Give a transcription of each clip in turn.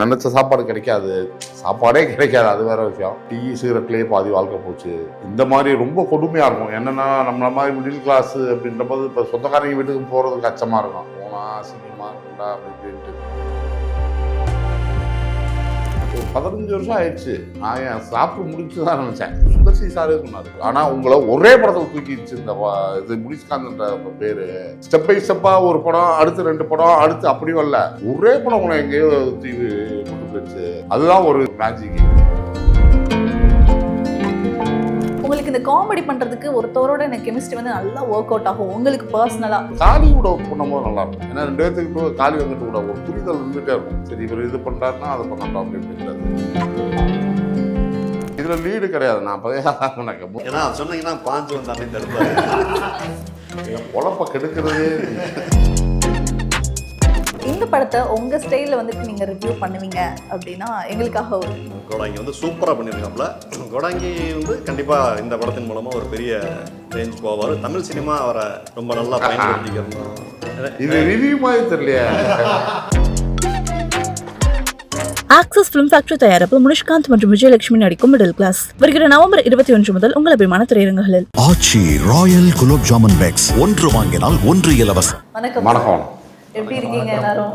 நினைச்ச சாப்பாடு கிடைக்காது. சாப்பாடே கிடைக்காது. அது வேற விஷயம். டீ சிகரெட்லேயே பாதி வாழ்க்கை போச்சு. இந்த மாதிரி ரொம்ப கொடுமையாக இருக்கும். என்னன்னா நம்மள மாதிரி மிடில் கிளாஸ் அப்படின்ற போது இப்போ சொந்தக்காரங்க வீட்டுக்கு போகிறது கஷ்டமாக இருக்கும். போனா சினிமா இருக்குண்டா அப்படின்ட்டு. பதினஞ்சு வருஷம் ஆயிடுச்சு. நான் என் சாப்பிட்டு முடிச்சு தான் நினச்சேன். சுந்தர்சி சாரே சொன்னார். ஆனால் உங்களை ஒரே படத்தில் தூக்கிடுச்சு இந்த இது முடிச்சுக்காந்துன்ற பேர். ஸ்டெப் பை ஸ்டெப்பாக ஒரு படம் அடுத்து ரெண்டு படம் அடுத்து அப்படி வரல ஒரே படம் உங்களை எங்கேயோ தீவு கொண்டு போயிடுச்சு. அதுதான் ஒரு மேஜிக் இந்த காமெடி பண்றதுக்கு ஒருத்தவரோட எனக்கு கெமிஸ்ட்ரி வந்து நல்லா ஒர்க் அவுட் ஆகும். உங்களுக்கு பர்சனலா காளி கூட ஒர்க் பண்ணும்போது நல்லா இருக்கும். ஏன்னா ரெண்டு பேர்த்துக்கு கூட காளி வந்துட்டு கூட ஒரு புரிதல் இருந்துகிட்டே இருக்கும். சரி இவர் இது பண்ணுறாருன்னா அதை பண்ணட்டும் அப்படி இப்படின்றது இதில் லீடு கிடையாது. நான் அப்போதே எனக்கு ஏன்னா சொன்னீங்கன்னா பாஞ்சு வந்து அன்னை தடுப்பாரு. என் பொழப்ப கெடுக்கிறதே படத்தை உங்க ஸ்டைல்ல வந்துட்டு நீங்க ரிவ்யூ பண்ணுவீங்க அப்படின்னா எங்களுக்காக ஒரு கோடாங்கி வந்து சூப்பராக பண்ணியிருக்காப்புல. கோடாங்கி வந்து கண்டிப்பாக இந்த படத்தின் மூலமாக ஒரு பெரிய ரேஞ்ச் போவார். தமிழ் சினிமா அவரை ரொம்ப நல்லா பயன்படுத்திக்கிறோம். இது ரிவ்யூ மாதிரி தெரியலையே. ஆக்சஸ் ஃபிலிம் ஃபேக்டரி தயாரிப்பில் முனிஷ்காந்த் மற்றும் விஜயலட்சுமி நடிக்கும் மிடில் கிளாஸ் வருகிற நவம்பர் இருபத்தி ஒன்று முதல் உங்கள் அபிமான திரையரங்குகளில். ஆச்சி ராயல் குலோப் ஜாமுன் பேக்ஸ் ஒன்று வாங்கினால் ஒன்று இலவசம். வணக்கம். வணக்கம். எப்படி இருக்கீங்க எல்லாரும்?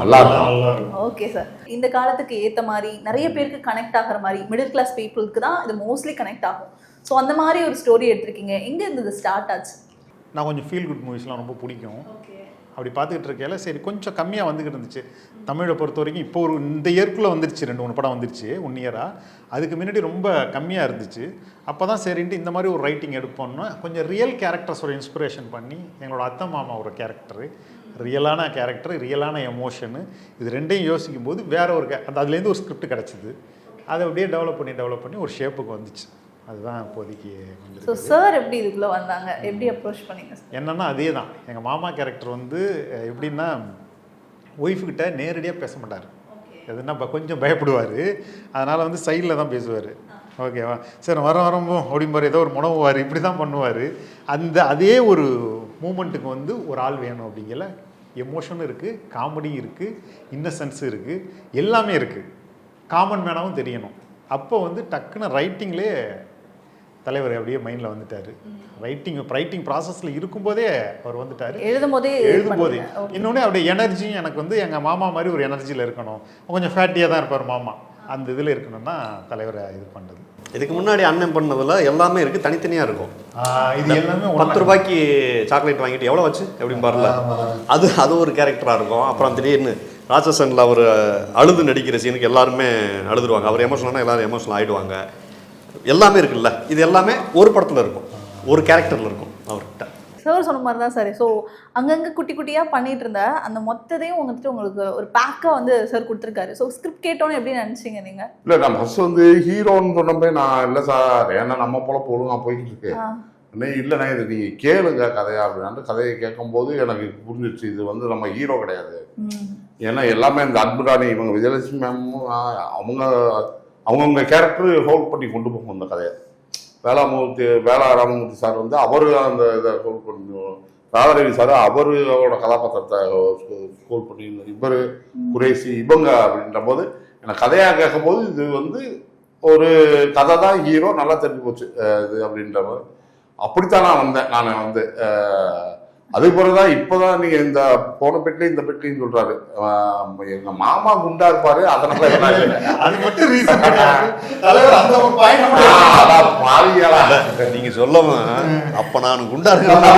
நல்லா இருக்கும். ஓகே சார் இந்த காலத்துக்கு ஏத்த மாதிரி நிறைய பேருக்கு கனெக்ட் ஆகுற மாதிரி மிடில் கிளாஸ் பீப்புளுக்கு தான் இது மோஸ்ட்லி கனெக்ட் ஆகும். ஸோ அந்த மாதிரி ஒரு ஸ்டோரி எடுத்திருக்கீங்க. எங்க இருந்து இது ஸ்டார்ட் ஆச்சு? நான் கொஞ்சம் ஃபீல் குட் மூவிஸ்லாம் ரொம்ப பிடிக்கும். அப்படி பார்த்துக்கிட்டு இருக்கையில சரி கொஞ்சம் கம்மியாக வந்துக்கிட்டு இருந்துச்சு. தமிழை பொறுத்த வரைக்கும் இப்போ ஒரு இந்த இயர்க்குள்ளே வந்துருச்சு. ரெண்டு மூணு படம் வந்துருச்சு ஒன் இயராக அதுக்கு முன்னாடி ரொம்ப கம்மியாக இருந்துச்சு. அப்போ தான் சரின்ட்டு இந்த மாதிரி ஒரு ரைட்டிங் எடுப்போம்னா கொஞ்சம் ரியல் கேரக்டர்ஸோட இன்ஸ்பிரேஷன் பண்ணி எங்களோட அத்தை மாமா ஒரு கேரக்டரு ரியலான கேரக்டர் ரியலான எமோஷனு இது ரெண்டையும் யோசிக்கும் போது வேற ஒரு அந்த அதுலேருந்து ஒரு ஸ்கிரிப்ட் கிடச்சிது. அதை அப்படியே டெவலப் பண்ணி டெவலப் பண்ணி ஒரு ஷேப்புக்கு வந்துச்சு. அதுதான் இப்போதைக்கு ஸோ சார் எப்படி இதுக்குள்ள வந்தாங்க? எப்படி அப்ரோச் பண்ணீங்க? என்னன்னா அதே தான் எங்கள் மாமா கேரக்டர் வந்து எப்படின்னா ஒய்ஃபுக்கிட்ட நேரடியாக பேச மாட்டார். எதுனா கொஞ்சம் பயப்படுவார். அதனால் வந்து சைடில் தான் பேசுவார். ஓகேவா? சரி வர வரம்போ அப்படிம்பாரு. ஏதோ ஒரு முனவுவார். இப்படி தான் பண்ணுவார். அந்த அதே ஒரு மூமெண்ட்டுக்கு வந்து ஒரு ஆள் வேணும் அப்படிங்கல. எமோஷனும் இருக்குது காமெடி இருக்குது இன்னசென்ஸ் இருக்குது எல்லாமே இருக்குது காமன் மேனாவும் தெரியணும். அப்போ வந்து டக்குன்னு ரைட்டிங்லேயே தலைவர் அப்படியே மைண்டில் வந்துட்டார். ரைட்டிங் ரைட்டிங் ப்ராசஸில் இருக்கும்போதே அவர் வந்துட்டார். எழுதும் போதே எழுதும்போதே. இன்னொன்று அவருடைய எனர்ஜியும் எனக்கு வந்து எங்கள் மாமா மாதிரி ஒரு எனர்ஜியில் இருக்கணும். கொஞ்சம் ஃபேட்டியாக தான் இருப்பார் மாமா. அந்த இதில் இருக்கணும்னா தலைவரை இது பண்ணுறது. இதுக்கு முன்னாடி அண்ணன் பண்ணதில் எல்லாமே இருக்குது தனித்தனியாக இருக்கும். இது எல்லாமே பத்து ரூபாய்க்கு சாக்லேட் வாங்கிட்டு எவ்வளோ வச்சு எப்படி பாருல. அது அது ஒரு கேரக்டராக இருக்கும். அப்புறம் திடீர்னு ராட்சசனில் அவர் அழுது நடிக்கிற சீனுக்கு எல்லாருமே அழுதுருவாங்க. அவர் எமோஷனல்னா எல்லாரும் எமோஷனல் ஆகிடுவாங்க எல்லாமே இருக்குல்ல. இது எல்லாமே ஒரு படத்தில் இருக்கும். ஒரு கேரக்டரில் இருக்கும் அவர்கிட்ட. சார் சொன்ன மாதிரி தான் சார் ஸோ அங்கங்கே குட்டி குட்டியாக பண்ணிட்டு இருந்த அந்த மொத்தத்தையும் வந்துட்டு உங்களுக்கு ஒரு பேக்காக வந்து சார் கொடுத்துருக்காரு. ஸோ ஸ்கிரிப்ட் கேட்டோன்னு எப்படி நினச்சிங்க நீங்கள் இல்லை நான் ஃபர்ஸ்ட் வந்து ஹீரோன்னு சொன்னப்பே நான் இல்லை சார் ஏன்னா நம்ம பொழப்பு ஒழுங்கா போய்கிட்டு இருக்கு இல்லைண்ணே இது நீங்கள் கேளுங்க கதையா அப்படின்ட்டு கதையை கேட்கும்போது எனக்கு புரிஞ்சிச்சு இது வந்து நம்ம ஹீரோ கிடையாது. ஏன்னா எல்லாமே இந்த அன்புராணி இவங்க விஜயலட்சுமி மேமும் அவங்க அவங்கவுங்க கேரக்டர் ஹோல்ட் பண்ணி கொண்டு போகும் அந்த கதையை. வேளாமூர்த்தி வேளா ராமமூர்த்தி சார் வந்து அவர் அந்த இதை ஸ்கோல் பண்ணி ராதாரவி சார் அவரோட கதாபாத்திரத்தை ஸ்கோர் பண்ணி இவர் குரேசி இவங்க அப்படின்ற போது எனக்கு கதையாக கேட்கும்போது இது வந்து ஒரு கதை தான் ஹீரோ நல்லா தெரிஞ்சு போச்சு. இது அப்படின்ற போது அப்படித்தான் நான் வந்தேன். நான் வந்து அதே போலதான் இப்போதான் நீங்க இந்த போன பெட்லையும் இந்த பெட்லையும் சொல்றாரு. எங்க மாமா குண்டா இருப்பாரு அதனால அது மட்டும் ரீசன் பாவிகளா. நீங்கள் சொல்லவும் அப்போ நான் குண்டா இருக்கேன்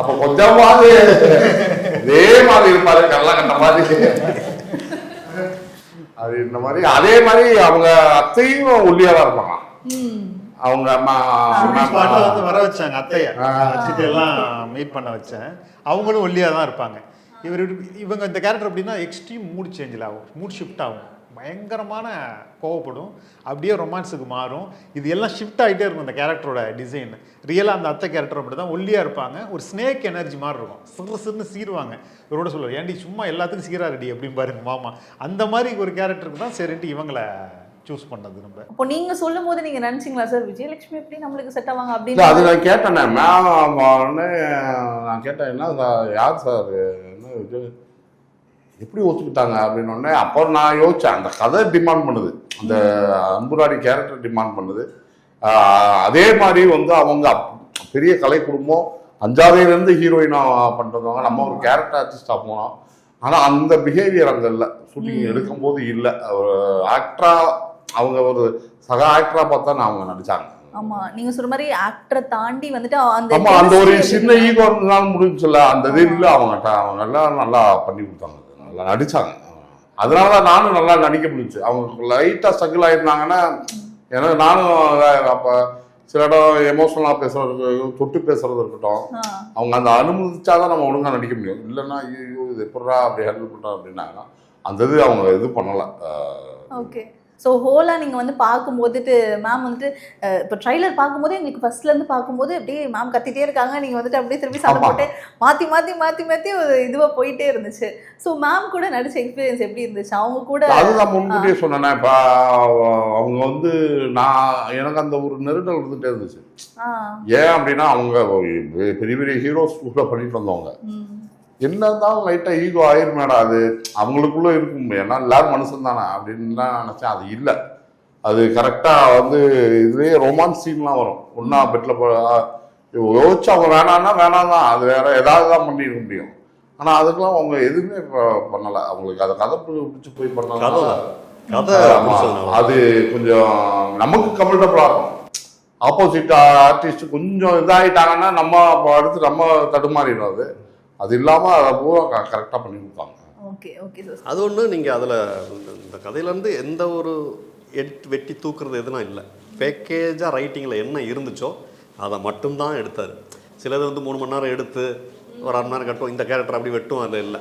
அப்ப கொஞ்சமாவது இதே மாதிரி இருப்பாரு கல்ல கண்ட மாதிரி. அது இந்த மாதிரி அதே மாதிரி அவங்க அத்தையும் ஒல்லியா தான் இருப்பாங்க அவங்க அம்மா வந்து வர வச்சாங்க அத்தைய. வச்சுட்டு எல்லாம் மீட் பண்ண வச்சேன். அவங்களும் ஒல்லியாக தான் இருப்பாங்க. இவர் இவங்க இந்த கேரக்டர் அப்படின்னா எக்ஸ்ட்ரீம் மூட் சேஞ்சில் ஆகும். மூட் ஷிஃப்ட் ஆகும். பயங்கரமான கோவப்படும். அப்படியே ரொமான்ஸுக்கு மாறும். இது எல்லாம் ஷிஃப்ட் ஆகிட்டே இருக்கும் இந்த கேரக்டரோட டிசைன் ரியலாக அந்த அத்தை கேரக்டர் அப்படி தான் ஒல்லியாக இருப்பாங்க. ஒரு ஸ்னேக் எனர்ஜி மாதிரி இருக்கும். சிறு சிறுன்னு சீருவாங்க. இவரோட சொல்லுவார் ஏன்டி சும்மா எல்லாத்துக்கும் சீரா ரெடி அப்படின்னு பாருங்க மாமா. அந்த மாதிரி ஒரு கேரக்டருக்கு தான் சரின்ட்டு இவங்களை சூஸ் பண்ணது நம்ம அப்போ நீங்கள் சொல்லும் போது நீங்கள் நினச்சிங்களா சார் விஜயலட்சுமி எப்படி நம்மளுக்கு செட் ஆவாங்க? இல்ல அது அப்படின்னு நான் கேட்டேனே மேம் நான் கேட்டேன் என்ன சார் யார் சார்? என்ன எப்படி ஒத்துக்கிட்டாங்க? அப்படின்னு உடனே அப்போ நான் யோசிச்சேன் அந்த கதை டிமாண்ட் பண்ணுது. அந்த அன்புராணி கேரக்டர் டிமாண்ட் பண்ணுது. அதே மாதிரி வந்து அவங்க பெரிய கலை குடும்பம் அஞ்சாவதுலேருந்து ஹீரோயினா பண்ணுறவங்க நம்ம ஒரு கேரக்டர் ஆர்டிஸ்டாக போனோம். ஆனால் அந்த பிஹேவியர் அங்கே இல்லை. ஷூட்டிங் எடுக்கும்போது இல்லை. ஆக்டரா அவங்க ஒரு சக ஆக்டரா பார்த்தா நான் அவங்க நடிச்சாங்க. ஆமா நீங்க சொல்ற மாதிரி ஆக்டரை தாண்டி வந்துட்டு அந்த ஆமா அந்த ஒரு சின்ன ஈகோ இருந்தாலும் முடிஞ்சுல அந்த இது இல்லை அவங்ககிட்ட அவங்க எல்லாம் நல்லா பண்ணி கொடுத்தாங்க. நல்லா நடிச்சாங்க. அதனால தான் நானும் நல்லா நடிக்க முடிஞ்சுச்சு அவங்க லைட்டாக ஸ்ட்ரகிள் ஆயிருந்தாங்கன்னா ஏன்னா நானும் அப்போ சில இடம் எமோஷனலாக பேசுறது தொட்டு பேசுறது இருக்கட்டும். அவங்க அந்த அனுமதிச்சாதான் நம்ம ஒழுங்கா நடிக்க முடியும். இல்லைன்னா ஐயோ இது எப்படா அப்படி ஹேண்டில் பண்ணுறோம் அப்படின்னாங்கன்னா அந்த இது அவங்க இது பண்ணலை. ஓகே. ஸோ ஹோலா நீங்கள் வந்து பார்க்கும்போதுட்டு மேம் வந்துட்டு இப்போ ட்ரைலர் பார்க்கும்போது எங்களுக்கு ஃபர்ஸ்ட்லேருந்து பார்க்கும்போது அப்படியே மேம் கத்திட்டே இருக்காங்க. நீங்கள் வந்துட்டு அப்படியே திருப்பி சண்டை. போட்டு மாற்றி மாற்றி மாற்றி மாற்றி ஒரு இதுவாக போயிட்டே இருந்துச்சு. ஸோ மேம் கூட நடிச்ச எக்ஸ்பீரியன்ஸ் எப்படி இருந்துச்சு? அவங்க கூட அதுதான் முன்கூட்டியே சொன்னேனே. இப்போ அவங்க வந்து நான் எனக்கு அந்த ஒரு நெருடல் இருந்துகிட்டே இருந்துச்சு. ஏன் அப்படின்னா அவங்க பெரிய பெரிய ஹீரோஸ் கூட பண்ணிட்டு வந்தவங்க. ம் என்ன இருந்தாலும் லைட்டாக ஈகோ ஆயிருமேடா அது? அவங்களுக்குள்ள இருக்கும். ஏன்னா எல்லாரும் மனுஷன் தானே அப்படின்னு தான் நினச்சேன். அது இல்லை. அது கரெக்டாக வந்து இதுலேயே ரொமான்ஸ் சீன்லாம் வரும். ஒன்றா பெட்டில் போ யோசிச்சு அவங்க வேணான்னா வேணாம் தான் அது வேற ஏதாவது தான் பண்ணிருக்க முடியும். ஆனால் அதுக்கெல்லாம் அவங்க எதுவுமே பண்ணல. அவங்களுக்கு அதை கதை பிடிச்சி போய் பண்ணாங்க அது கொஞ்சம் நமக்கு கம்ஃபர்டபுளாக இருக்கும். ஆப்போசிட் ஆர்டிஸ்ட் கொஞ்சம் இதாகிட்டாங்கன்னா நம்ம அடுத்து நம்ம தடுமாறிடும் அது. அது இல்லாமல் அதை பூரா கரெக்டாக பண்ணி கொடுத்தாங்க ஓகே ஓகே சார் அது ஒன்று நீங்கள் அதில் இந்த கதையிலேருந்து எந்த ஒரு எட் வெட்டி தூக்குறது எதுவும் இல்லை. பேக்கேஜாக ரைட்டிங்கில் என்ன இருந்துச்சோ அதை மட்டும்தான் எடுத்தார். சிலது வந்து மூணு மணி நேரம் எடுத்து ஒரு அரை மணி நேரம் கட்டும் இந்த கேரக்டர் அப்படி வெட்டும் அதில் இல்லை.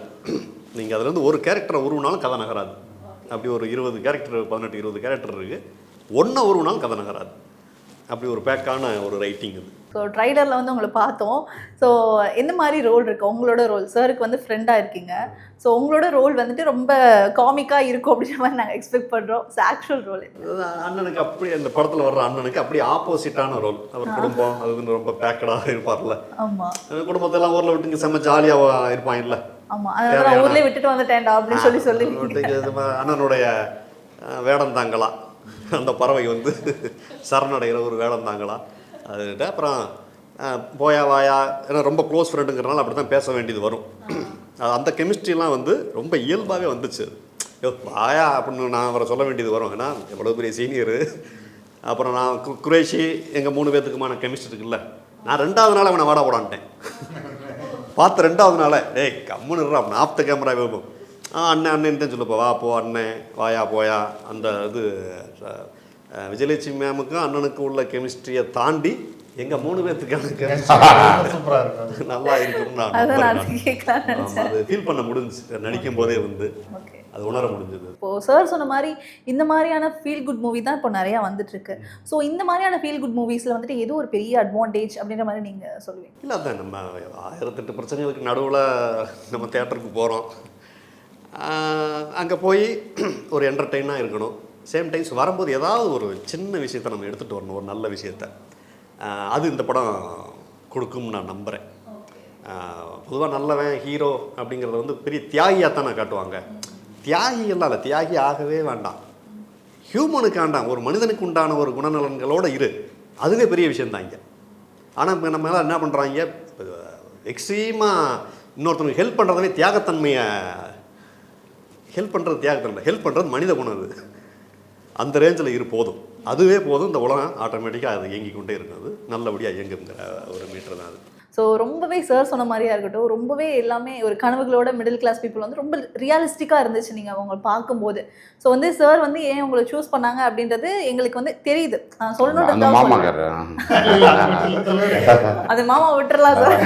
நீங்கள் அதுலேருந்து ஒரு கேரக்டரை உருவினாலும் கதை நகராது. அப்படி ஒரு இருபது கேரக்டர் பதினெட்டு இருபது கேரக்டர் இருக்குது ஒன்றை உருவினாலும் கதை நகராது. அப்படி ஒரு பேக்கான ஒரு ரைட்டிங் இது. ஸோ ட்ரைலரில் வந்து உங்களை பார்த்தோம். ஸோ எந்த மாதிரி ரோல் இருக்கு? உங்களோட ரோல் சாருக்கு வந்து ஃப்ரெண்டாக இருக்கீங்க. ஸோ உங்களோட ரோல் வந்துட்டு ரொம்ப காமிக்காக இருக்கும் அப்படின்ற மாதிரி நாங்கள் எக்ஸ்பெக்ட் பண்ணுறோம் ஸோ ஆக்சுவல் ரோல் அண்ணனுக்கு அப்படி அந்த படத்தில் வர்ற அண்ணனுக்கு அப்படி ஆப்போசிட்டான ரோல் அவர் குடும்பம் அது வந்து ரொம்ப பேக்கடாக இருப்பார்ல. ஆமாம் குடும்பத்தெல்லாம் ஊரில் விட்டு இங்கே செம்ம ஜாலியாக இருப்பாங்கல்ல. ஆமாம் அதனால ஊர்லேயே விட்டுட்டு வந்துட்டேன்டா அப்படின்னு சொல்லி சொல்லி விட்டு அண்ணனுடைய அஹ், வேடந்தாங்களா? அந்த பறவை வந்து சரணடைகிற ஒரு வேடந்தாங்களா? அதுகிட்ட அப்புறம் போயா வாயா ஏன்னா ரொம்ப க்ளோஸ் ஃப்ரெண்டுங்கிறனால அப்படி தான் பேச வேண்டியது வரும். அது அந்த கெமிஸ்ட்ரிலாம் வந்து ரொம்ப இயல்பாகவே வந்துச்சு. யோ வாயா அப்படின்னு நான் அவரை சொல்ல வேண்டியது வரும். ஏன்னா எவ்வளோ பெரிய சீனியரு அப்புறம் நான் குரேஷி எங்கள் மூணு பேர்த்துக்குமான கெமிஸ்ட்ரி இருக்குல்ல. நான் ரெண்டாவது நாள் அவனை வாடா போடான்ட்டேன். பார்த்த ரெண்டாவது நாளே டேய் கம்முன்னு இருறா நாற்பத்த கேமரா ஆ அண்ணன் அண்ணன் தான் சொல்லப்போ. வா போ அண்ணன் வாயா போயா. அந்த இது விஜயலட்சுமி மேமுக்கும் அண்ணனுக்கும் உள்ள கெமிஸ்ட்ரியை தாண்டி எங்கள் மூணு பேர்த்துக்கான நல்லா இருக்கும்னு நான் அது ஃபீல் பண்ண முடிஞ்சுச்சு. நடிக்கும் போதே வந்து ஓகே. அது உணர முடிஞ்சது. இப்போ சார் சொன்ன மாதிரி இந்த மாதிரியான ஃபீல் குட் மூவி தான் இப்போ நிறையா வந்துட்டு இருக்கு ஸோ இந்த மாதிரியான ஃபீல் குட் மூவிஸில் வந்துட்டு ஏதோ ஒரு பெரிய அட்வான்டேஜ் அப்படின்ற மாதிரி நீங்கள் சொல்லுவீங்க. இல்லை அதான் நம்ம ஆயிரத்தெட்டு பிரச்சனைகளுக்கு நடுவில் நம்ம தேட்டருக்கு போகிறோம் அங்கே போய் ஒரு என்டர்டெயினாக இருக்கணும். சேம் டைம்ஸ் வரும்போது ஏதாவது ஒரு சின்ன விஷயத்தை நம்ம எடுத்துகிட்டு வரணும் ஒரு நல்ல விஷயத்த. அது இந்த படம் கொடுக்கும்னு நான் நம்புகிறேன் பொதுவாக நல்லவன் ஹீரோ அப்படிங்கிறத வந்து பெரிய தியாகியாக தான் நான் காட்டுவாங்க. தியாகி எல்லாம் இல்லை தியாகி ஆகவே வேண்டாம். ஹியூமனுக்கு வேண்டாம் ஒரு மனிதனுக்கு உண்டான ஒரு குணநலன்களோடு இரு. அதுவே பெரிய விஷயந்தான் இங்கே. ஆனால் இப்போ நம்ம எல்லாம் என்ன பண்ணுறாங்க எக்ஸ்ட்ரீமாக இன்னொருத்தனுக்கு ஹெல்ப் பண்ணுறதவே தியாகத்தன்மையை ஹெல்ப் பண்ணுறது தியாகத்தன்மை ஹெல்ப் பண்ணுறது மனித குணம் அது. அந்த ரேஞ்சில் இரு போதும். அதுவே போதும். இந்த உலகம் ஆட்டோமேட்டிக்காக அது இயங்கி கொண்டே இருக்கிறது. நல்லபடியாக இயங்குங்கிற ஒரு மீட்டர் தான் அது. ஸோ ரொம்பவே சார் சொன்ன மாதிரியா இருக்கட்டும் ரொம்பவே எல்லாமே ஒரு கனவுகளோட மிடில் கிளாஸ் பீப்புள் வந்து ரொம்ப ரியலிஸ்டிக்காக இருந்துச்சு நீங்கள் அவங்க பார்க்கும்போது. ஸோ வந்து சார் வந்து ஏன் உங்களை சூஸ் பண்ணாங்க அப்படின்றது எங்களுக்கு வந்து தெரியுது. நான் அந்த சொல்லணுன்றதுக்காக மாமா சொல்லல. அது மாமா விட்டுறலாம் சார்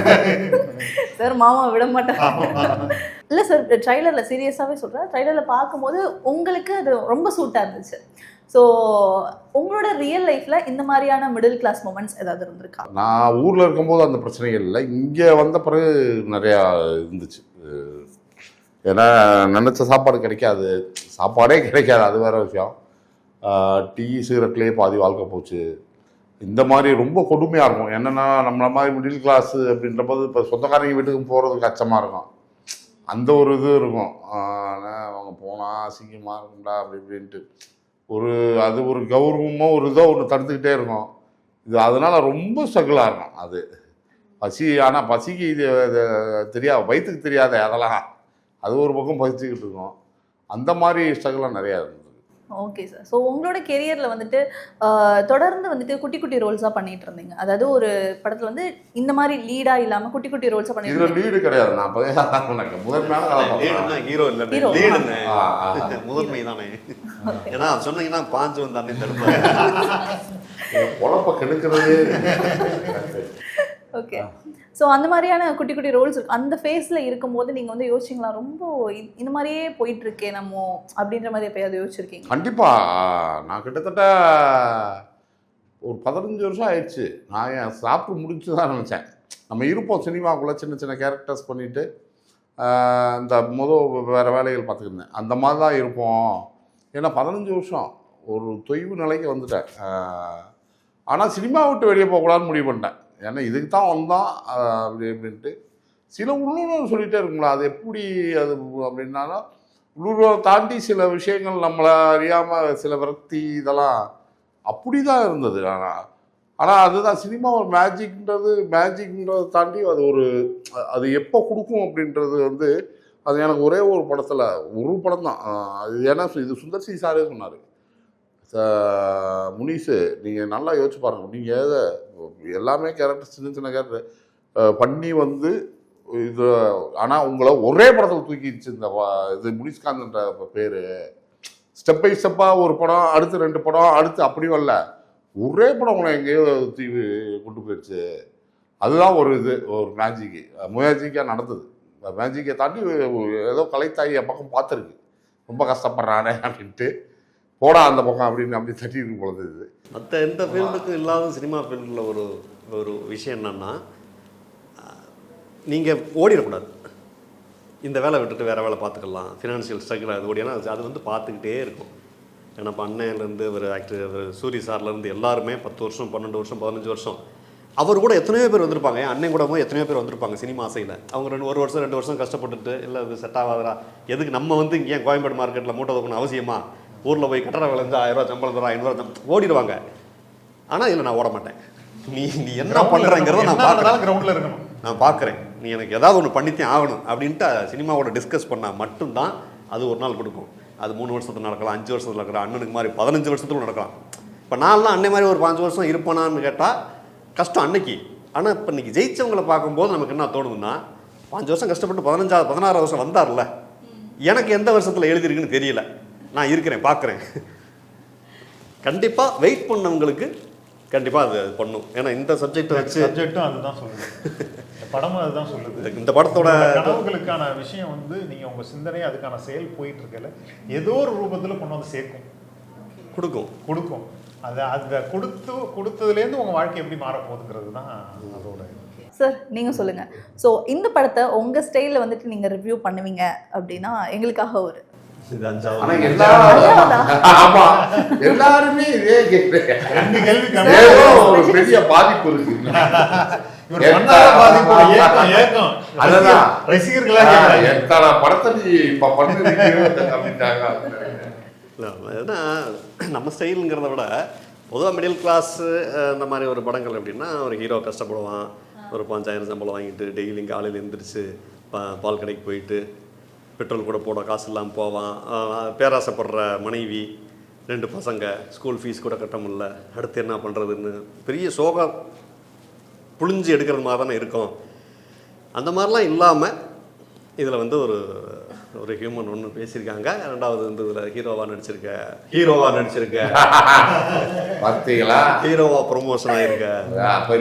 சார் மாமா விட மாட்டாங்க இல்லை சார் ட்ரைலரில் சீரியஸாகவே சொல்கிறேன் ட்ரைலரில் பார்க்கும்போது உங்களுக்கு அது ரொம்ப சூட்டாக இருந்துச்சு. ஸோ உங்களோட ரியல் லைஃப்பில் இந்த மாதிரியான மிடில் கிளாஸ் மூமெண்ட்ஸ் ஏதாவது இருந்திருக்கா? நான் ஊரில் இருக்கும்போது அந்த பிரச்சனைகள் இல்லை. இங்கே வந்த பிறகு நிறையா இருந்துச்சு. ஏன்னா நினச்ச சாப்பாடு கிடைக்காது. சாப்பாடே கிடைக்காது. அது வேறு விஷயம். டீ சிகரெட்லேயே பாதி வாழ்க்கை போச்சு. இந்த மாதிரி ரொம்ப கொடுமையாக இருக்கும். என்னென்னா நம்மள மாதிரி மிடில் கிளாஸ் அப்படின்ற போது இப்போ சொந்தக்காரங்க வீட்டுக்கு போகிறதுக்கு கச்சமாக இருக்கும். அந்த ஒரு இது இருக்கும். அவங்க போனால் அசிங்கமாக இருக்கும்டா அப்படி இப்படின்ட்டு. ஒரு அது ஒரு கௌரவமோ ஒரு இதோ ஒன்று தடுத்துக்கிட்டே இருக்கும். இது அதனால ரொம்ப ஸ்ட்ரகிளாக இருக்கும். அது பசி ஆனால் பசிக்கு இது தெரியாது வயிற்றுக்கு தெரியாத அதெல்லாம். அது ஒரு பக்கம் பசிச்சுக்கிட்டு இருக்கும். அந்த மாதிரி ஸ்ட்ரகிளாக நிறையா இருந்தது. Okay sir. ஸோ உங்களோட கெரியரில் வந்துட்டு தொடர்ந்து வந்துட்டு குட்டி குட்டி ரோல்ஸாக பண்ணிட்டு இருந்தீங்க. அதாவது ஒரு படத்தில் வந்து இந்த மாதிரி லீடாக இல்லாமல் குட்டி குட்டி ரோல்ஸாக பண்ணிட்டு இதில் லீடு கிடையாது. நான் முதன்மையான. ஹீரோ இல்லை. ஆ. முதன்மை தானே. ஏன்னா அது சொன்னீங்கன்னா பாஞ்சு வந்தானே தடுப்பாங்க. என் பொழப்ப கெடுக்கிறதே ஓகே. ஸோ அந்த மாதிரியான குட்டி குட்டி ரோல்ஸ் இருக்கு. அந்த ஃபேஸில் இருக்கும்போது நீங்கள் வந்து யோசிச்சிங்களா? ரொம்ப இந்த மாதிரியே போயிட்டு இருக்கே நம்ம அப்படின்ற மாதிரி எப்பயாவது யோசிச்சிருக்கீங்க கண்டிப்பா. நான் கிட்டத்தட்ட ஒரு பதினஞ்சு வருஷம் ஆயிடுச்சு. நான் என் சாப்பிட்டு முடிச்சு தான் நினச்சேன். நம்ம இருப்போம் சினிமாக்குள்ளே சின்ன சின்ன கேரக்டர்ஸ் பண்ணிட்டு ஆஹ் இந்த முதல் வேறு வேலைகள் பார்த்துக்கிருந்தேன் அந்த மாதிரி தான் இருப்போம். ஏன்னா பதினஞ்சு வருஷம் ஒரு தொய்வு நிலைக்கு வந்துட்டேன் ஆனால் சினிமா விட்டு வெளியே போகக்கூடாதுன்னு முடிவு பண்ணிட்டேன். ஏன்னா இதுக்கு தான் வந்தான் அப்படி அப்படின்ட்டு சில உள்ளுணர்வு சொல்லிகிட்டே இருக்குங்களா அது எப்படி அது அப்படின்னாலும் உள்ளுணர்வை தாண்டி சில விஷயங்கள் நம்மளை அறியாமல் சில விரக்தி இதெல்லாம் அப்படி தான் இருந்தது. ஆனால் ஆனால் அதுதான் சினிமா ஒரு மேஜிக்ன்றது மேஜிக்ன்றதை தாண்டி அது ஒரு அது எப்போ கொடுக்கும் அப்படின்றது வந்து அது எனக்கு ஒரே ஒரு படத்தில் ஒரு படம் தான் அது ஏன்னா இது சுந்தர் சி சாரே சொன்னார். முனிஸு நீங்கள் நல்லா யோசிச்சு பாருங்கள் நீங்கள் எல்லாமே கேரக்டர் சின்ன சின்ன கேரக்டர் பண்ணி வந்து இது ஆனால் உங்களை ஒரே படத்தில் தூக்கிடுச்சு இந்த வா- இது முனிஷ்காந்த்ன்ற பேர். ஸ்டெப் பை ஸ்டெப்பாக ஒரு படம் அடுத்து ரெண்டு படம் அடுத்து அப்படி வரல. ஒரே படம் உங்களை எங்கேயோ தூக்கி கொண்டு போயிடுச்சு அதுதான் ஒரு இது ஒரு மேஜிக்கு முயற்சிக்காக நடந்தது. மேஜிக்கை தாண்டி ஏதோ கலைத்தாய் என் பக்கம் பார்த்துருக்கு. ரொம்ப கஷ்டப்படுறானே அப்படின்ட்டு. போடா அந்த பக்கம் அப்படின்னு அப்படி தட்டி இருக்கும் பொழுது இது. மற்ற எந்த ஃபீல்டுக்கும் இல்லாத சினிமா ஃபீல்டில் ஒரு ஒரு விஷயம் என்னென்னா நீங்கள் ஓடிடக்கூடாது. இந்த வேலை விட்டுட்டு வேறு வேலை பார்த்துக்கலாம். ஃபினான்ஷியல் ஸ்ட்ரகிள் அது ஓடினா அது- வந்து பார்த்துக்கிட்டே இருக்கும். ஏன்னா இப்போ அண்ணன்லேருந்து ஒரு ஆக்டர் ஒரு சூரி சார்லேருந்து எல்லாருமே பத்து வருஷம் பன்னெண்டு வருஷம் பதினஞ்சு வருஷம் அவர் கூட எத்தனையோ பேர் வந்திருப்பாங்க. என் அண்ணன் கூட எத்தனையோ பேர் வந்திருப்பாங்க சினிமா ஆசையில். அவங்க ரெண்டு ஒரு வருஷம் ரெண்டு வருஷம் கஷ்டப்பட்டுட்டு இல்லை இது செட் ஆகாதரா எதுக்கு நம்ம வந்து இங்கே கோயம்பேடு மார்க்கெட்டில் மூட்டை வைக்கணும் அவசியமா? ஊரில் போய் கட்டட விளைஞ்சா ஆயிரம் ரூபா சம்பளம் தரோம் ஐநூறுவா ஓடிடுவாங்க. ஆனால் இதில் நான் ஓட மாட்டேன். நீ நீ என்ன பண்ணுறங்கிறத நான் பார்க்குறேன். கிரவுண்டில் இருக்கணும். நான் பார்க்குறேன். நீ எனக்கு ஏதாவது ஒன்று பண்ணித்தே ஆகணும். அப்படின்ட்டு சினிமாவோட டிஸ்கஸ் பண்ணால் மட்டும்தான் அது ஒரு நாள் கொடுக்கும். அது மூணு வருஷத்துல நடக்கலாம் அஞ்சு வருஷத்துல நடக்கலாம் அண்ணனுக்கு மாதிரி பதினஞ்சு வருஷத்துல நடக்கலாம். இப்போ நான்லாம் அன்னை மாதிரி ஒரு பாஞ்சு வருஷம் இருப்பானான்னு கேட்டால் கஷ்டம் அன்னைக்கு. ஆனால் இப்போ இன்னைக்கு ஜெயிச்சவங்களை பார்க்கும்போது நமக்கு என்ன தோணுதுன்னா பாஞ்சு வருஷம் கஷ்டப்பட்டு பதினஞ்சாவது பதினாறு வருஷம் வந்தார்ல. எனக்கு எந்த வருஷத்தில் எழுதிருக்குன்னு தெரியல. நான் இருக்கிறேன் பார்க்குறேன். கண்டிப்பாக வெயிட் பண்ணவங்களுக்கு கண்டிப்பாக அது பண்ணும். ஏன்னா இந்த சப்ஜெக்டை வச்சு சப்ஜெக்ட்டும் அதுதான் சொல்லுது. இந்த படமும் அதுதான் சொல்லுது. இந்த- படத்தோட கனவுகளுக்கான விஷயம் வந்து நீங்க உங்க சிந்தனை அதுக்கான செயல் போயிட்டு இருக்கல. ஏதோ ஒரு ரூபத்துல கொண்டு வந்து சேர்க்கும். கொடுக்கும். கொடுக்கும். அது அதை கொடுத்து கொடுத்ததுலேருந்து உங்க வாழ்க்கை எப்படி மாற போகுதுங்கிறது தான் அதோட சார் நீங்கள் சொல்லுங்கள் ஸோ இந்த படத்தை உங்கள் ஸ்டைலில் வந்துட்டு நீங்கள் ரிவ்யூ பண்ணுவீங்க அப்படின்னா எங்களுக்காக ஒரு. எல்லாரும் ஆமா எல்லாருமே இதே பெரிய பாதிப்பு இருக்கு. ரசிகர்களா. எத்தனை படத்தை நீ இப்ப பண்ணிருக்கீங்க இல்லை, ஏன்னா நம்ம ஸ்டைலுங்கிறத விட பொதுவாக மிடில் கிளாஸு இந்த மாதிரி ஒரு படங்கள் எப்படின்னா ஒரு ஹீரோ கஷ்டப்படுவான் ஒரு பஞ்சாயிரம் சம்பளம் வாங்கிட்டு டெய்லியும் காலையில் எழுந்திரிச்சு பா பால் கடைக்கு போயிட்டு பெட்ரோல் கூட போட காசு இல்லாமல் போவான். பேராசைப்படுற மனைவி ரெண்டு பசங்க ஸ்கூல் ஃபீஸ் கூட கட்ட முடில அடுத்து என்ன பண்ணுறதுன்னு பெரிய சோகம் புழிஞ்சு எடுக்கிறது மாதிரி தானே இருக்கும். அந்த மாதிரிலாம் இல்லாமல் இதில் வந்து ஒரு ஒரு ஹியூமன் ஒன்று பேசியிருக்காங்க. ரெண்டாவது வந்து இதில் ஹீரோவாக நடிச்சிருக்க. ஹீரோவாக நடிச்சிருக்க. பார்த்தீங்களா? ஹீரோவா ப்ரொமோஷன்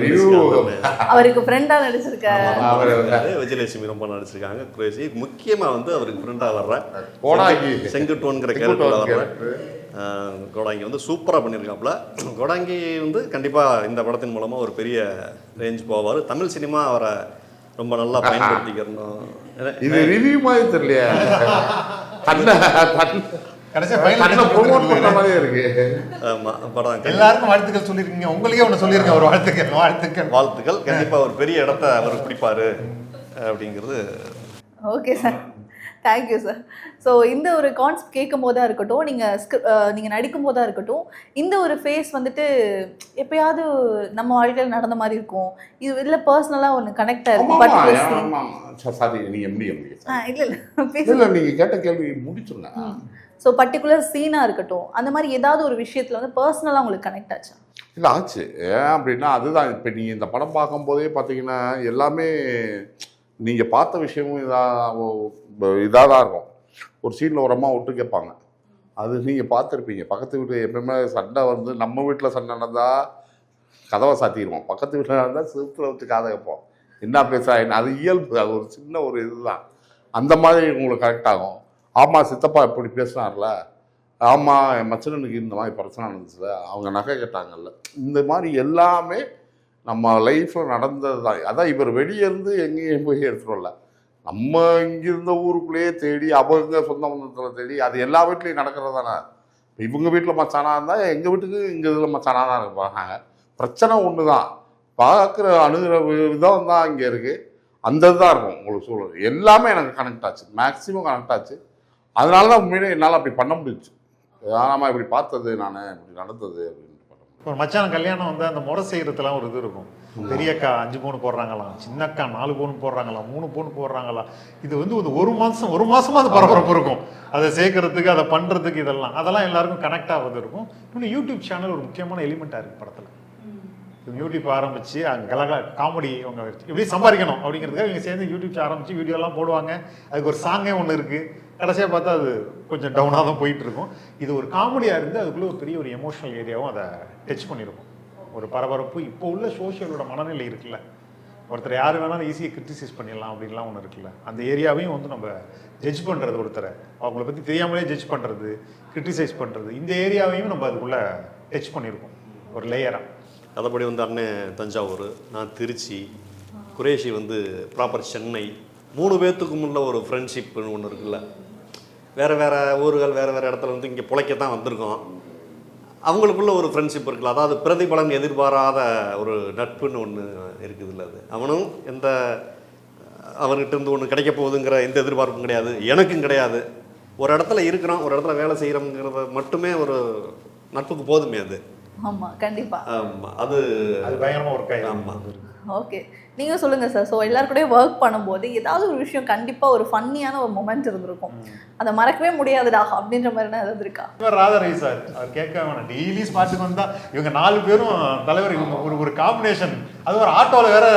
ரிவ்யூ அவருக்கு ஃப்ரெண்டாக நடிச்சிருக்க. அவரு விஜயலட்சுமி ரொம்ப நடிச்சிருக்காங்க. குரேசி முக்கியமாக வந்து அவருக்கு ஃப்ரெண்டாக வர்ற செங்குட்டுவன் கேரக்டரில் வர்ற கோடாங்கி வந்து சூப்பராக பண்ணியிருக்காப்புல. கோடாங்கி வந்து கண்டிப்பாக இந்த படத்தின் மூலமாக ஒரு பெரிய ரேஞ்ச் போவார். தமிழ் சினிமா அவரை ரொம்ப நல்லா பயன்படுத்திக்கிறணும். இது ரிவ்யூ மாதிரி தெரியலையா. தன்னை தன்னை ப்ரொமோட் பண்ண மாதிரியே இருக்கு. ஆமாம் படம் எல்லாருக்கும் வாழ்த்துக்கள் சொல்லியிருக்கீங்க. உங்களுக்கே ஒன்று சொல்லியிருக்கேன் ஒரு வாழ்த்துக்கள் வாழ்த்துக்கள். வாழ்த்துக்கள். கண்டிப்பாக ஒரு பெரிய இடத்த அவர் பிடிப்பாரு அப்படிங்கிறது. Okay sir. Thank you sir so இந்த ஒரு கான்செப்ட் கேட்கும் போதா இருக்கட்டும் நீங்கள் ஸ்கிரிப் நீங்கள் நடிக்கும் போதா இருக்கட்டும் இந்த ஒரு ஃபேஸ் வந்துட்டு எப்பயாவது நம்ம வாழ்க்கையில் நடந்த மாதிரி இருக்கும். இது இதில் பர்சனலாக ஒன்று கனெக்ட் ஆயிருக்கும் பர்டிகுலர் சீன் சாரி நீங்க எப்படி இல்லை இல்லை. இல்ல நீங்க கேட்ட கேள்வி முடிச்சுங்க ஸோ பர்டிகுலர் சீனாக இருக்கட்டும் அந்த மாதிரி ஏதாவது ஒரு விஷயத்தில் வந்து பர்சனலாக உங்களுக்கு கனெக்ட் ஆச்சா? இல்லை ஆச்சு. ஏன் அப்படின்னா அதுதான். இப்போ நீங்கள் இந்த படம் பார்க்கும்போதே பார்த்தீங்கன்னா எல்லாமே நீங்கள் பார்த்த விஷயமும் இதாக இதாக தான் இருக்கும். ஒரு சீனில் ஒரு அம்மா விட்டு கேட்பாங்க. அது நீங்கள் பார்த்துருப்பீங்க. பக்கத்து வீட்டில் எப்பயுமே சண்டை வந்து நம்ம வீட்டில் சண்டை நடந்தால் கதவை சாத்திடுவோம். பக்கத்து வீட்டில் நடந்தால் சிறுத்தில் வச்சு காதை கேட்போம் என்ன பேசுகிறாங்க அது இயல்பு. அது ஒரு சின்ன ஒரு இதுதான். அந்த மாதிரி உங்களுக்கு கரெக்ட் ஆகும். ஆமாம் சித்தப்பா இப்படி பேசுனார்ல. ஆமாம் என் மச்சனனுக்கு இந்த மாதிரி பிரச்சனை நடந்துச்சுல. அவங்க நகை கேட்டாங்கல்ல. இந்த மாதிரி எல்லாமே நம்ம லைஃப்பில் நடந்தது தான். அதான் இவர் வெளியே இருந்து எங்கேயும் போய் எடுத்துகிட்டு வரல. நம்ம இங்கிருந்த ஊருக்குள்ளேயே தேடி அவங்க சொந்த பந்தத்தில் தேடி அது எல்லா வீட்லேயும் நடக்கிறது தானே. இவங்க வீட்டில் மச்சானா இருந்தால் எங்கள் வீட்டுக்கு இங்கே இதில் மச்சானாக தான் இருப்பாங்க பிரச்சனை ஒன்று தான் பார்க்குற அணுகிற விதம் தான் இங்கே இருக்குது அந்த இதுதான் இருக்கும் உங்களுக்கு சூழல். எல்லாமே எனக்கு கனெக்ட் ஆச்சு. மேக்ஸிமம் கனெக்ட் ஆச்சு. அதனால தான் உண்மையிலே என்னால் அப்படி பண்ண முடிஞ்சுச்சு. ஆமாம் இப்படி பார்த்தது நான் இப்படி நடந்தது அப்படின்னு. ஒரு மச்சான் கல்யாணம் வந்து அந்த முறை செய்யறதுலாம் ஒரு இது இருக்கும். பெரியக்கா அஞ்சு பவுன் போடுறாங்களாம் சின்னக்கா நாலு பவுன் போடுறாங்களாம் மூணு பவுன் போடுறாங்களாம். இது வந்து ஒரு ஒரு மாசம் ஒரு மாசமா அது பரபரப்பு இருக்கும். அதை சேர்க்கறதுக்கு அதை பண்றதுக்கு இதெல்லாம். அதெல்லாம் எல்லாருக்கும் கனெக்ட் ஆகுது இருக்கும். இன்னும் யூடியூப் சேனல் ஒரு முக்கியமான எலிமெண்டா இருக்கு படத்துல. யூடியூப் ஆரம்பித்து அங்கே கலகல காமெடி அவங்க எப்படி சம்பாதிக்கணும் அப்படிங்கிறதுக்காக இவங்க சேர்ந்து யூடியூப் ஆரம்பித்து வீடியோலாம் போடுவாங்க. அதுக்கு ஒரு சாங்கே ஒன்று இருக்குது கடைசியாக பார்த்தா அது கொஞ்சம் டவுனாக தான் போயிட்டு இருக்கும். இது ஒரு காமெடியாக இருந்து அதுக்குள்ளே ஒரு பெரிய ஒரு எமோஷனல் ஏரியாவும் அதை டச் பண்ணியிருக்கும் ஒரு பரபரப்பு. இப்போ உள்ள சோஷியலோட மனநிலை இருக்குல்ல. ஒருத்தர் யார் வேணாலும் ஈஸியாக கிரிட்டிசைஸ் பண்ணிடலாம் அப்படின்லாம் ஒன்று இருக்குல்ல. அந்த ஏரியாவையும் வந்து நம்ம ஜட்ஜ் பண்ணுறது ஒருத்தரை. அவங்கள பற்றி தெரியாமலே ஜட்ஜ் பண்ணுறது கிரிட்டிசைஸ் பண்ணுறது இந்த ஏரியாவையும் நம்ம அதுக்குள்ளே டச் பண்ணியிருக்கோம் ஒரு லேயராக அதப்படி வந்து அண்ணன் தஞ்சாவூர் நான் திருச்சி குரேஷி வந்து ப்ராப்பர் சென்னை. மூணு பேர்த்துக்கும் உள்ள ஒரு ஃப்ரெண்ட்ஷிப்னு ஒன்று இருக்குல்ல. வேறு வேறு ஊர்கள் வேறு வேறு இடத்துல வந்து இங்கே பிழைக்க தான் வந்திருக்கோம். அவங்களுக்குள்ள ஒரு ஃப்ரெண்ட்ஷிப் இருக்குல்ல. அதாவது பிரதிபலன் எதிர்பாராத ஒரு நட்புன்னு ஒன்று இருக்குதுல்ல அது. அவனும் எந்த அவர்கிட்ட இருந்து ஒன்று கிடைக்க போகுதுங்கிற எந்த எதிர்பார்ப்பும் கிடையாது. எனக்கும் கிடையாது. ஒரு இடத்துல இருக்கிறோம் ஒரு இடத்துல வேலை செய்கிறோங்கிறத மட்டுமே ஒரு நட்புக்கு போதுமே அது. ஆமா கண்டிப்பா. ஆமா, அது அது பயங்கரமாக ஒர்க் ஆமா. ஆகிடும் ஓகே நீங்க சொல்லுங்க சார் ஸோ எல்லாரு கூடயும் ஒர்க் பண்ணும்போது ஏதாவது ஒரு விஷயம் கண்டிப்பா ஒரு ஃபன்னியான ஒரு மொமெண்ட் இருந்திருக்கும். அதை மறக்கவே முடியாதுடா அப்படின்ற மாதிரினா ஏதாவது இருக்கா? இவர் ராதரை சார் அவர் கேட்க வேணாம். டெய்லி ஸ்பாட்டுக்கு வந்தா இவங்க நாலு பேரும் தலைவர் இவங்க ஒரு ஒரு காம்பினேஷன் அது ஒரு ஆட்டோல வேற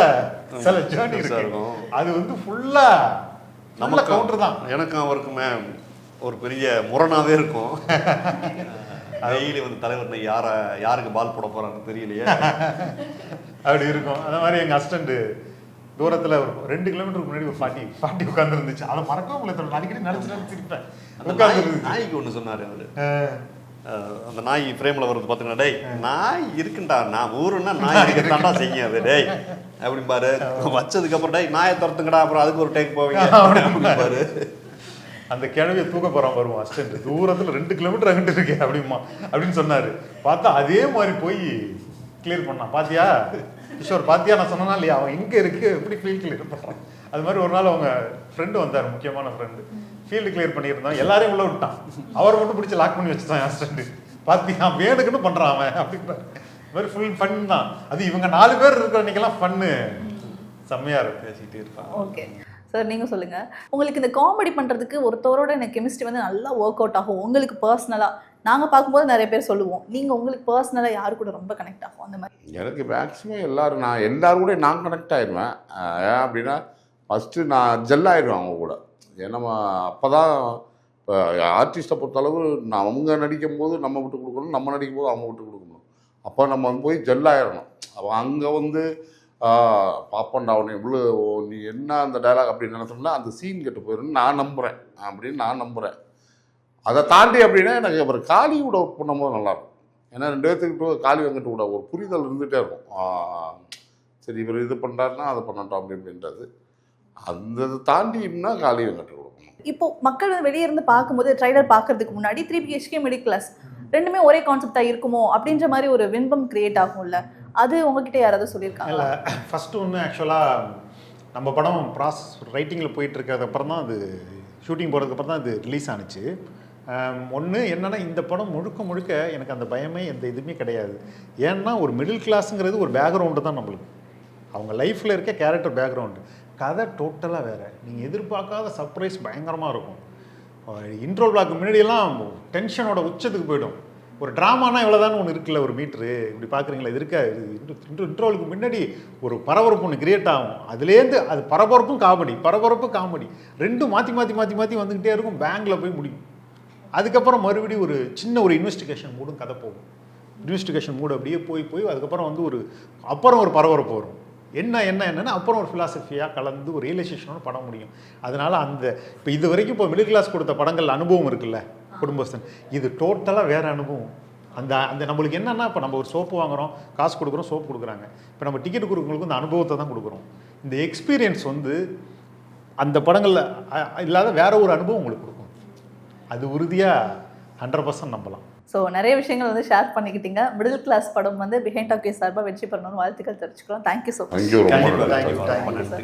சில ஜேர்னி இருக்கு. இருக்கும். அது வந்து ஃபுல்லா நம்ம கவுண்டர் தான். எனக்கும் அவருக்குமே ஒரு பெரிய முரணாவே இருக்கும். டெய்லி வந்து தலைவர் யார யாருக்கு பால் போட போறான்னு தெரியலையே. அப்படி இருக்கும். அந்த மாதிரி எங்க அசிஸ்டண்ட் தூரத்துல ஒரு ரெண்டு கிலோமீட்டருக்கு முன்னாடி ஒரு பாட்டி பாட்டி உட்கார்ந்து இருந்துச்சு அதை மறக்காம முடியல தோழர். அடிக்கடி நினைச்சு நினைச்சு இருப்பேன் அந்த உட்கார்ந்து நாய்க்கு ஒன்று சொன்னார் அவரு. அந்த நாய் ஃப்ரேமில் வருது பார்த்தீங்கன்னா டேய் நாய் இருக்குண்டா. நான் ஊருன்னா நாய் இருக்கத்தாண்டா செய்யும் அது? டேய் அப்படிம்பாரு. வச்சதுக்கப்புறம் டேய் நாயை துரத்துங்கடா அப்புறம் அதுக்கு ஒரு டேக் போவீங்க. அப்படிம்பாரு. அந்த கிழவியை தூக்க போகிறான் வருவான். அசிஸ்டன்ட் தூரத்தில் ரெண்டு கிலோமீட்டர் அங்கிட்டு இருக்கேன் அப்படிமா. அப்படின்னு சொன்னார். பார்த்தா அதே மாதிரி போய் கிளியர் பண்ணான். பாத்தியா? கிஷோர் பாத்தியா? நான் சொன்னா இல்லையா? அவன் இங்கே இருக்கு. எப்படி ஃபீல்ட் கிளியர் பண்ணுறான் அது மாதிரி ஒரு நாள் அவங்க ஃப்ரெண்டு வந்தார் முக்கியமான ஃப்ரெண்டு ஃபீல்டு கிளியர் பண்ணியிருந்தான். எல்லாரையும் உள்ள விட்டான். அவர் மட்டும் பிடிச்சி லாக் பண்ணி வச்சுட்டான் அசிஸ்டன்ட் பாத்தியா? வேணுக்குன்னு பண்ணுறான் அவன். அப்படின்றாரு மாதிரி ஃபுல் ஃபன் தான். அது இவங்க நாலு பேர் இருக்கிற அன்னைக்கெல்லாம் ஃபன்னு செம்மையாக இருக்கும் பேசிகிட்டே இருப்பான் ஓகே சார் நீங்கள் சொல்லுங்கள் உங்களுக்கு இந்த காமெடி பண்ணுறதுக்கு ஒருத்தவரோட எனக்கு கெமிஸ்ட்ரி வந்து நல்லா ஒர்க் அவுட் ஆகும். உங்களுக்கு பர்சனலாக நாங்கள் பார்க்கும்போது நிறைய பேர் சொல்லுவோம். நீங்கள் உங்களுக்கு பர்சனலாக யார் கூட ரொம்ப கனெக்ட் ஆகும்? அந்த மாதிரி. எனக்கு மேக்ஸிமம் எல்லோரும் நான் எல்லாரும் கூட நான் கனெக்ட் ஆயிடுவேன் ஏன் அப்படின்னா ஃபஸ்ட்டு நான் ஜெல் ஆயிடுவேன் அவங்க கூட. ஏன்னா அப்போ தான் இப்போ ஆர்டிஸ்ட்டை பொறுத்தளவு நான் அவங்க நடிக்கும் போது நம்ம விட்டு கொடுக்கணும் நம்ம நடிக்கும் போது அவங்க விட்டு கொடுக்கணும். அப்போ நம்ம வந்து போய் ஜெல் ஆயிடணும் அங்கே வந்து பாப்பண்டா அவனை இவ்வளோ நீ என்ன அந்த டைலாக் அப்படின்னு நினச்சோம்னா அந்த சீன் கெட்டு போயிடும் நான் நம்புகிறேன் அப்படின்னு நான் நம்புகிறேன் அதை தாண்டி அப்படின்னா எனக்கு அப்புறம் காளி கூட ஒர்க் பண்ணும்போது நல்லாயிருக்கும். ஏன்னா ரெண்டு பேர்த்துக்கிட்ட காளி வெங்கட்டு கூட ஒரு புரிதல் இருந்துகிட்டே இருக்கும். ஆ, சரி இவர் இது பண்ணுறாருன்னா அதை பண்ணட்டும் அப்படி அப்படின்றது அந்த இதை காளி வெங்கட்டு கொடுக்கணும் இப்போ மக்கள் வெளியே இருந்து பார்க்கும்போது ட்ரைலர் பார்க்கறதுக்கு முன்னாடி த்ரீ பிஹெச்கே மிடில் கிளாஸ் ரெண்டுமே ஒரே கான்செப்டாக இருக்குமோ அப்படின்ற மாதிரி ஒரு விண்பம் கிரியேட் ஆகும்ல. அது உங்ககிட்ட யாராவது சொல்லியிருக்காங்க இல்லை ஃபஸ்ட்டு ஒன்று ஆக்சுவலாக நம்ம படம் ப்ராசஸ் ரைட்டிங்கில் போயிட்டு இருக்கிறது அப்புறம் தான் அது ஷூட்டிங் போகிறதுக்கு அப்புறம் தான் இது ரிலீஸ் ஆனுச்சு. ஒன்று என்னன்னா இந்த படம் முழுக்க முழுக்க எனக்கு அந்த பயமே எந்த இதுவுமே கிடையாது. ஏன்னா ஒரு மிடில் கிளாஸுங்கிறது ஒரு பேக்ரவுண்டு தான் நம்மளுக்கு. அவங்க லைஃப்பில் இருக்க கேரக்டர் பேக்ரவுண்டு கதை டோட்டலாக வேறு. நீங்கள் எதிர்பார்க்காத சர்ப்ரைஸ் பயங்கரமாக இருக்கும். இன்ட்ரோ பிளாக் முன்னாடியெல்லாம் டென்ஷனோட உச்சத்துக்கு போயிடும். ஒரு ட்ராமானா இவ்வளோதான் ஒன்று இருக்குல்ல ஒரு மீட்ரு இப்படி பார்க்குறீங்களா இது இருக்கா? இது இன்ட்ரோலுக்கு முன்னாடி ஒரு பரபரப்பு ஒன்று கிரியேட் ஆகும். அதுலேருந்து அது பரபரப்பும் காமெடி பரபரப்பு காமெடி ரெண்டும் மாற்றி மாற்றி மாற்றி மாற்றி வந்துக்கிட்டே இருக்கும். பேங்கில் போய் முடியும். அதுக்கப்புறம் மறுபடியும் ஒரு சின்ன ஒரு இன்வெஸ்டிகேஷன் மூடும் கதை போகும். இன்வெஸ்டிகேஷன் மூடு அப்படியே போய் போய் அதுக்கப்புறம் வந்து ஒரு அப்புறம் ஒரு பரபரப்பு வரும். என்ன என்ன என்னென்னு அப்புறம் ஒரு ஃபிலாசபியாக கலந்து ஒரு ரியலைசேஷனோட படம் முடியும். அதனால் அந்த இப்போ இது வரைக்கும் இப்போ மிடில் கிளாஸ் கொடுத்த படங்கள் அனுபவம் இருக்குல்ல குடும்பஸ்தன். இது டோட்டலாக வேறு அனுபவம். அந்த அந்த நம்மளுக்கு என்னென்னா இப்போ நம்ம ஒரு சோப்பு வாங்குகிறோம் காசு கொடுக்குறோம் சோப்பு கொடுக்குறாங்க. இப்போ நம்ம டிக்கெட் கொடுக்குறவங்களுக்கு இந்த அனுபவத்தை தான் கொடுக்குறோம். இந்த எக்ஸ்பீரியன்ஸ் வந்து அந்த படங்களில் இல்லாத வேற ஒரு அனுபவம் உங்களுக்கு கொடுக்கும். அது உறுதியாக ஹண்ட்ரட் பர்சன்ட் நம்பலாம். ஸோ நிறைய விஷயங்கள் வந்து ஷேர் பண்ணிக்கிட்டீங்க. மிடில் கிளாஸ் படம் வந்து பிஹைண்ட் டாக்கி சார்பாக வெற்றி பெறணும்னு வாழ்த்துக்கள் தெரிவிச்சுக்கலாம் தேங்க்யூ ஸோ மச்